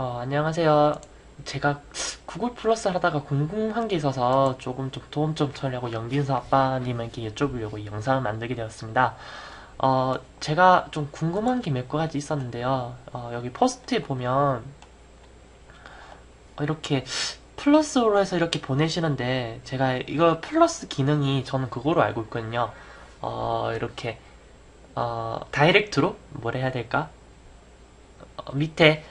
어, 안녕하세요. 제가 구글 플러스 하다가 궁금한 게 있어서 조금 좀 도움 좀 청하려고 영빈서 아빠님에게 여쭤보려고 이 영상을 만들게 되었습니다. 어, 제가 좀 궁금한 게 몇 가지 있었는데요. 어, 여기 포스트에 보면 어, 이렇게 플러스로 해서 이렇게 보내시는데 제가 이거 플러스 기능이 저는 그거로 알고 있거든요. 어, 이렇게 어, 다이렉트로 뭐라 해야 될까? 어, 밑에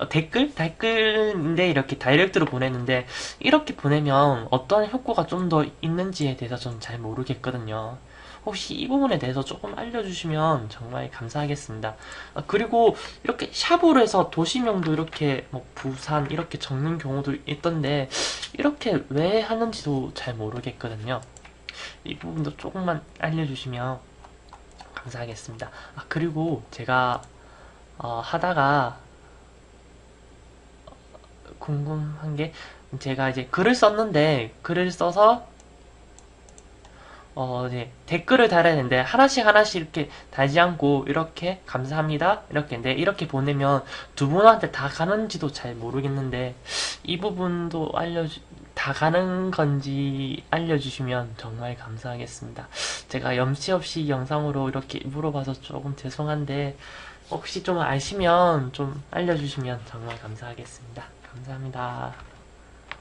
어, 댓글? 댓글인데 이렇게 다이렉트로 보내는데 이렇게 보내면 어떤 효과가 좀 더 있는지에 대해서 좀잘 모르겠거든요. 혹시 이 부분에 대해서 조금 알려주시면 정말 감사하겠습니다. 아, 그리고 이렇게 샵으로 해서 도시명도 이렇게 뭐 부산 이렇게 적는 경우도 있던데 이렇게 왜 하는지도 잘 모르겠거든요. 이 부분도 조금만 알려주시면 감사하겠습니다. 아, 그리고 제가 어, 하다가 궁금한 게 제가 이제 글을 썼는데 글을 써서 어 이제 댓글을 달아야 되는데 하나씩 하나씩 이렇게 달지 않고 이렇게 감사합니다 이렇게 근데 이렇게 보내면 두 분한테 다 가는지도 잘 모르겠는데 이 부분도 알려주 다 가는 건지 알려주시면 정말 감사하겠습니다. 제가 염치 없이 영상으로 이렇게 물어봐서 조금 죄송한데 혹시 좀 아시면 좀 알려주시면 정말 감사하겠습니다. 감사합니다.